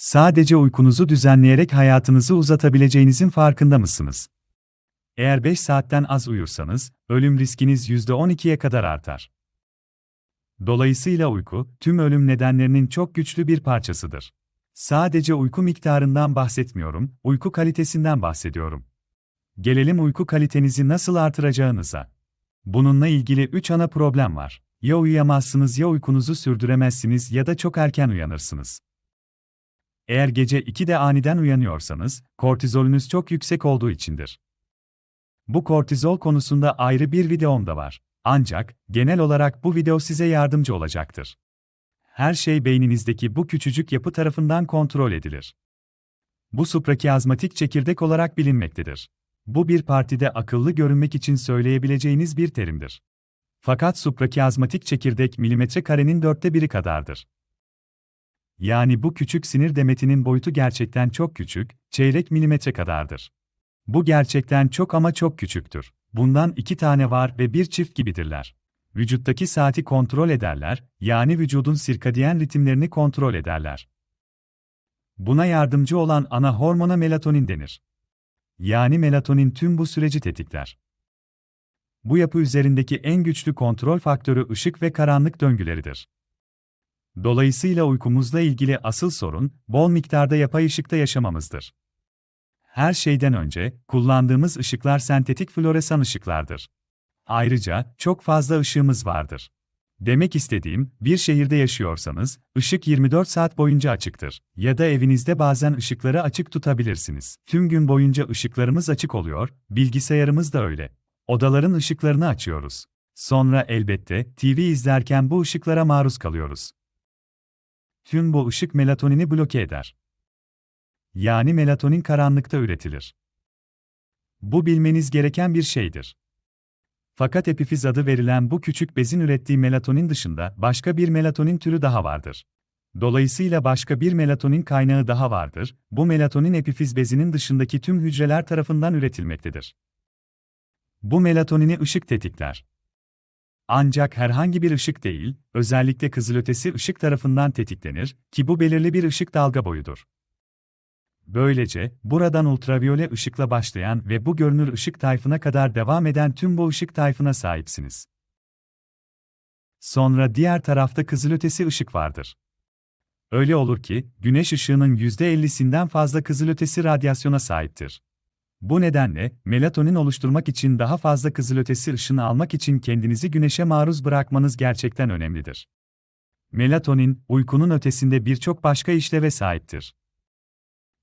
Sadece uykunuzu düzenleyerek hayatınızı uzatabileceğinizin farkında mısınız? Eğer 5 saatten az uyursanız, ölüm riskiniz %12'ye kadar artar. Dolayısıyla uyku, tüm ölüm nedenlerinin çok güçlü bir parçasıdır. Sadece uyku miktarından bahsetmiyorum, uyku kalitesinden bahsediyorum. Gelelim uyku kalitenizi nasıl artıracağınıza. Bununla ilgili 3 ana problem var. Ya uyuyamazsınız ya uykunuzu sürdüremezsiniz ya da çok erken uyanırsınız. Eğer gece 2'de aniden uyanıyorsanız, kortizolünüz çok yüksek olduğu içindir. Bu kortizol konusunda ayrı bir videom da var. Ancak, genel olarak bu video size yardımcı olacaktır. Her şey beyninizdeki bu küçücük yapı tarafından kontrol edilir. Bu suprakiazmatik çekirdek olarak bilinmektedir. Bu bir partide akıllı görünmek için söyleyebileceğiniz bir terimdir. Fakat suprakiazmatik çekirdek milimetre karenin dörtte biri kadardır. Yani bu küçük sinir demetinin boyutu gerçekten çok küçük, çeyrek milimetre kadardır. Bu gerçekten çok ama çok küçüktür. Bundan iki tane var ve bir çift gibidirler. Vücuttaki saati kontrol ederler, yani vücudun sirkadiyen ritimlerini kontrol ederler. Buna yardımcı olan ana hormona melatonin denir. Yani melatonin tüm bu süreci tetikler. Bu yapı üzerindeki en güçlü kontrol faktörü ışık ve karanlık döngüleridir. Dolayısıyla uykumuzla ilgili asıl sorun, bol miktarda yapay ışıkta yaşamamızdır. Her şeyden önce, kullandığımız ışıklar sentetik floresan ışıklardır. Ayrıca, çok fazla ışığımız vardır. Demek istediğim, bir şehirde yaşıyorsanız, ışık 24 saat boyunca açıktır. Ya da evinizde bazen ışıkları açık tutabilirsiniz. Tüm gün boyunca ışıklarımız açık oluyor, bilgisayarımız da öyle. Odaların ışıklarını açıyoruz. Sonra elbette, TV izlerken bu ışıklara maruz kalıyoruz. Tüm bu ışık melatonini bloke eder. Yani melatonin karanlıkta üretilir. Bu bilmeniz gereken bir şeydir. Fakat epifiz adı verilen bu küçük bezin ürettiği melatonin dışında başka bir melatonin türü daha vardır. Dolayısıyla başka bir melatonin kaynağı daha vardır. Bu melatonin epifiz bezinin dışındaki tüm hücreler tarafından üretilmektedir. Bu melatonini ışık tetikler. Ancak herhangi bir ışık değil, özellikle kızılötesi ışık tarafından tetiklenir ki bu belirli bir ışık dalga boyudur. Böylece, buradan ultraviyole ışıkla başlayan ve bu görünür ışık tayfına kadar devam eden tüm bu ışık tayfına sahipsiniz. Sonra diğer tarafta kızılötesi ışık vardır. Öyle olur ki, güneş ışığının %50'sinden fazla kızılötesi radyasyona sahiptir. Bu nedenle, melatonin oluşturmak için daha fazla kızılötesi ışını almak için kendinizi güneşe maruz bırakmanız gerçekten önemlidir. Melatonin, uykunun ötesinde birçok başka işleve sahiptir.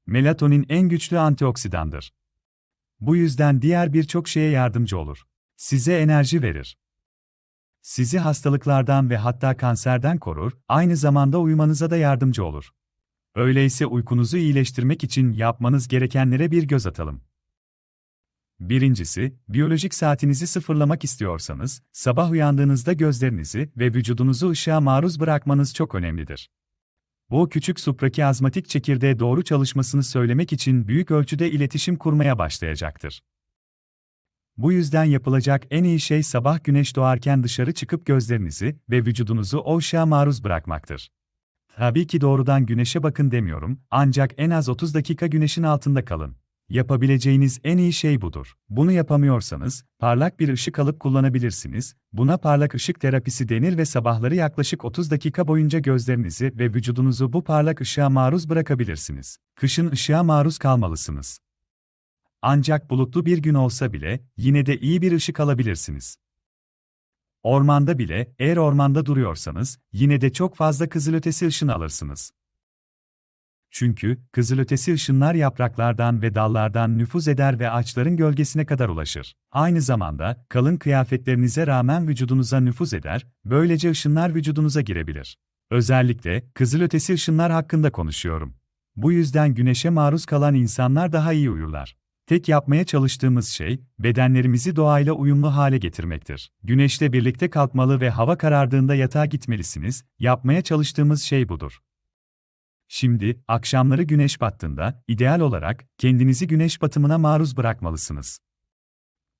Melatonin en güçlü antioksidandır. Bu yüzden diğer birçok şeye yardımcı olur. Size enerji verir. Sizi hastalıklardan ve hatta kanserden korur, aynı zamanda uyumanıza da yardımcı olur. Öyleyse uykunuzu iyileştirmek için yapmanız gerekenlere bir göz atalım. Birincisi, biyolojik saatinizi sıfırlamak istiyorsanız, sabah uyandığınızda gözlerinizi ve vücudunuzu ışığa maruz bırakmanız çok önemlidir. Bu küçük suprakiazmatik çekirdeğe doğru çalışmasını söylemek için büyük ölçüde iletişim kurmaya başlayacaktır. Bu yüzden yapılacak en iyi şey sabah güneş doğarken dışarı çıkıp gözlerinizi ve vücudunuzu o ışığa maruz bırakmaktır. Tabii ki doğrudan güneşe bakın demiyorum, ancak en az 30 dakika güneşin altında kalın. Yapabileceğiniz en iyi şey budur. Bunu yapamıyorsanız, parlak bir ışık alıp kullanabilirsiniz. Buna parlak ışık terapisi denir ve sabahları yaklaşık 30 dakika boyunca gözlerinizi ve vücudunuzu bu parlak ışığa maruz bırakabilirsiniz. Kışın ışığa maruz kalmalısınız. Ancak bulutlu bir gün olsa bile, yine de iyi bir ışık alabilirsiniz. Ormanda bile, eğer ormanda duruyorsanız, yine de çok fazla kızılötesi ışın alırsınız. Çünkü, kızılötesi ışınlar yapraklardan ve dallardan nüfuz eder ve ağaçların gölgesine kadar ulaşır. Aynı zamanda, kalın kıyafetlerinize rağmen vücudunuza nüfuz eder, böylece ışınlar vücudunuza girebilir. Özellikle, kızılötesi ışınlar hakkında konuşuyorum. Bu yüzden güneşe maruz kalan insanlar daha iyi uyurlar. Tek yapmaya çalıştığımız şey, bedenlerimizi doğayla uyumlu hale getirmektir. Güneşle birlikte kalkmalı ve hava karardığında yatağa gitmelisiniz, yapmaya çalıştığımız şey budur. Şimdi, akşamları güneş battığında, ideal olarak, kendinizi güneş batımına maruz bırakmalısınız.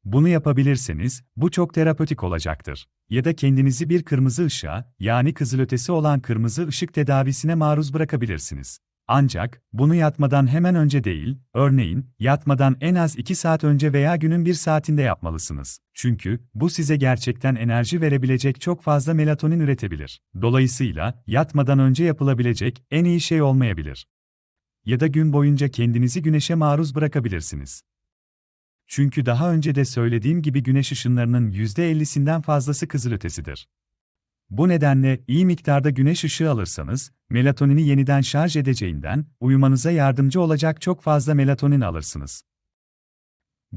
Bunu yapabilirseniz, bu çok terapötik olacaktır. Ya da kendinizi bir kırmızı ışığa, yani kızılötesi olan kırmızı ışık tedavisine maruz bırakabilirsiniz. Ancak, bunu yatmadan hemen önce değil, örneğin, yatmadan en az 2 saat önce veya günün bir saatinde yapmalısınız. Çünkü, bu size gerçekten enerji verebilecek çok fazla melatonin üretebilir. Dolayısıyla, yatmadan önce yapılabilecek en iyi şey olmayabilir. Ya da gün boyunca kendinizi güneşe maruz bırakabilirsiniz. Çünkü daha önce de söylediğim gibi güneş ışınlarının %50'sinden fazlası kızılötesidir. Bu nedenle iyi miktarda güneş ışığı alırsanız, melatonini yeniden şarj edeceğinden, uyumanıza yardımcı olacak çok fazla melatonin alırsınız.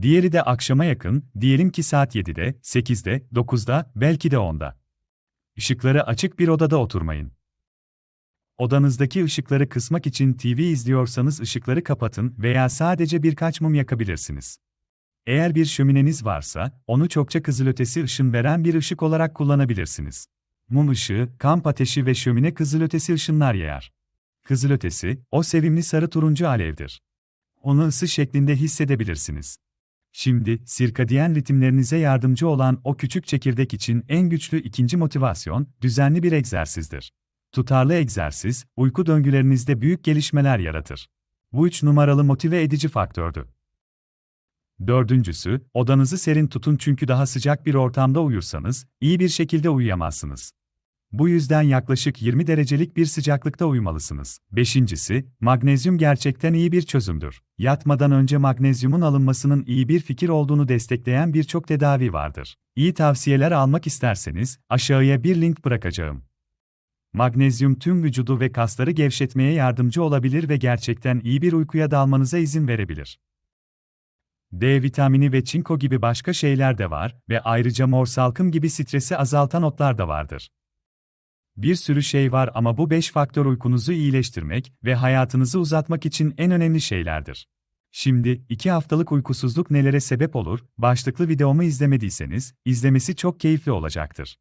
Diğeri de akşama yakın, diyelim ki saat 7'de, 8'de, 9'da, belki de 10'da. Işıkları açık bir odada oturmayın. Odanızdaki ışıkları kısmak için TV izliyorsanız ışıkları kapatın veya sadece birkaç mum yakabilirsiniz. Eğer bir şömineniz varsa, onu çokça kızılötesi ışın veren bir ışık olarak kullanabilirsiniz. Mum ışığı, kamp ateşi ve şömine kızılötesi ışınlar yayar. Kızılötesi, o sevimli sarı turuncu alevdir. Onu ısı şeklinde hissedebilirsiniz. Şimdi, sirkadiyen ritimlerinize yardımcı olan o küçük çekirdek için en güçlü ikinci motivasyon, düzenli bir egzersizdir. Tutarlı egzersiz, uyku döngülerinizde büyük gelişmeler yaratır. Bu üç numaralı motive edici faktördü. Dördüncüsü, odanızı serin tutun çünkü daha sıcak bir ortamda uyursanız, iyi bir şekilde uyuyamazsınız. Bu yüzden yaklaşık 20 derecelik bir sıcaklıkta uyumalısınız. Beşincisi, magnezyum gerçekten iyi bir çözümdür. Yatmadan önce magnezyumun alınmasının iyi bir fikir olduğunu destekleyen birçok tedavi vardır. İyi tavsiyeler almak isterseniz, aşağıya bir link bırakacağım. Magnezyum tüm vücudu ve kasları gevşetmeye yardımcı olabilir ve gerçekten iyi bir uykuya dalmanıza izin verebilir. D vitamini ve çinko gibi başka şeyler de var ve ayrıca mor salkım gibi stresi azaltan otlar da vardır. Bir sürü şey var ama bu 5 faktör uykunuzu iyileştirmek ve hayatınızı uzatmak için en önemli şeylerdir. Şimdi, 2 haftalık uykusuzluk nelere sebep olur, başlıklı videomu izlemediyseniz, izlemesi çok keyifli olacaktır.